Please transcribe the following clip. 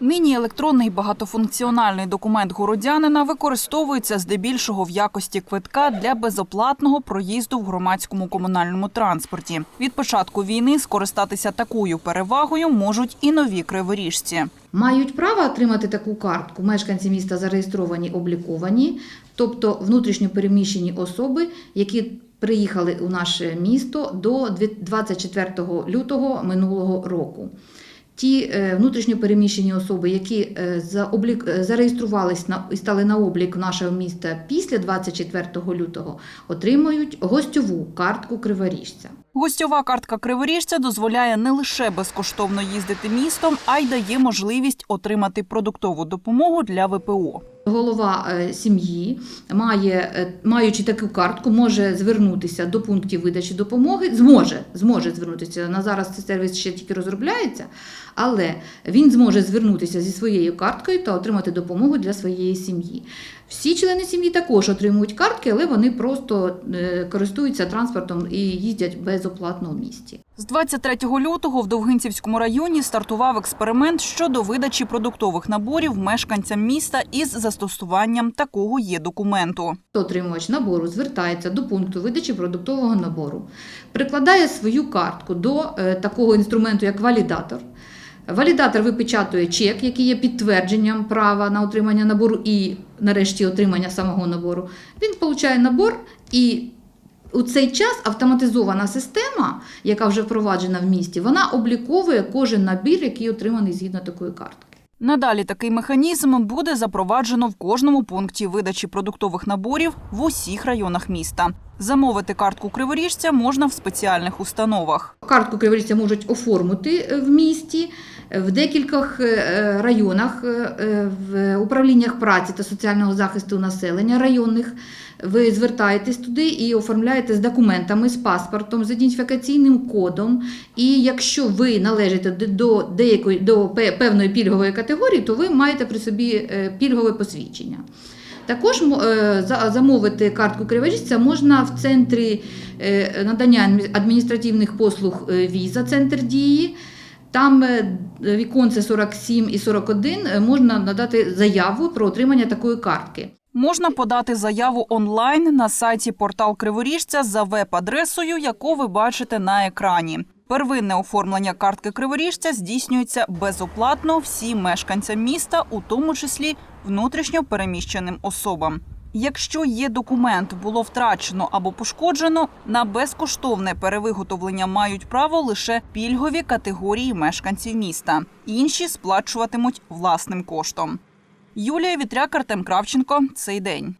Нині електронний багатофункціональний документ городянина використовується здебільшого в якості квитка для безоплатного проїзду в громадському комунальному транспорті. Від початку війни скористатися такою перевагою можуть і нові криворіжці. Мають право отримати таку картку мешканці міста зареєстровані, обліковані, тобто внутрішньо переміщені особи, які приїхали у наше місто до 24 лютого минулого року. Ті е, внутрішньо переміщені особи, які е, е, зареєструвались і стали на облік нашого міста після 24 лютого, отримують гостьову картку криворіжця. Гостьова картка криворіжця дозволяє не лише безкоштовно їздити містом, а й дає можливість отримати продуктову допомогу для ВПО. Голова е, сім'ї має, е, маючи таку картку, може звернутися до пунктів видачі допомоги. Зможе, зможе звернутися. На зараз цей сервіс ще тільки розробляється, але він зможе звернутися зі своєю карткою та отримати допомогу для своєї сім'ї. Всі члени сім'ї також отримують картки, але вони просто е, користуються транспортом і їздять безоплатно в місті. З 23 лютого в Довгинцівському районі стартував експеримент щодо видачі продуктових наборів мешканцям міста із застосуванням такого є документу. Отримувач набору звертається до пункту видачі продуктового набору, прикладає свою картку до е, такого інструменту, як валідатор. Валідатор випечатує чек, який є підтвердженням права на отримання набору і, нарешті, отримання самого набору. Він отримує набор і. У цей час автоматизована система, яка вже впроваджена в місті, вона обліковує кожен набір, який отриманий згідно такої картки. Надалі такий механізм буде запроваджено в кожному пункті видачі продуктових наборів в усіх районах міста. Замовити картку криворіжця можна в спеціальних установах. Картку криворіжця можуть оформити е, в місті, в декількох е, районах, е, е, в управліннях праці та соціального захисту населення районних. Ви звертаєтесь туди і оформляєте з документами, з паспортом, з ідентифікаційним кодом. І якщо ви належите до деякої до певної пільгової категорії, то ви маєте при собі е, пільгове посвідчення. Також е, замовити картку криворіжця можна в центрі е, надання адміністративних послуг е, віза, центр дії. Там е, віконце 47 і 41 е, можна надати заяву про отримання такої картки. Можна подати заяву онлайн на сайті портал Криворіжця за веб-адресою, яку ви бачите на екрані. Первинне оформлення картки Криворіжця здійснюється безоплатно всім мешканцям міста, у тому числі внутрішньо переміщеним особам. Якщо є документ було втрачено або пошкоджено, на безкоштовне перевиготовлення мають право лише пільгові категорії мешканців міста. Інші сплачуватимуть власним коштом. Юлія Вітряк, Артем Кравченко. Цей день.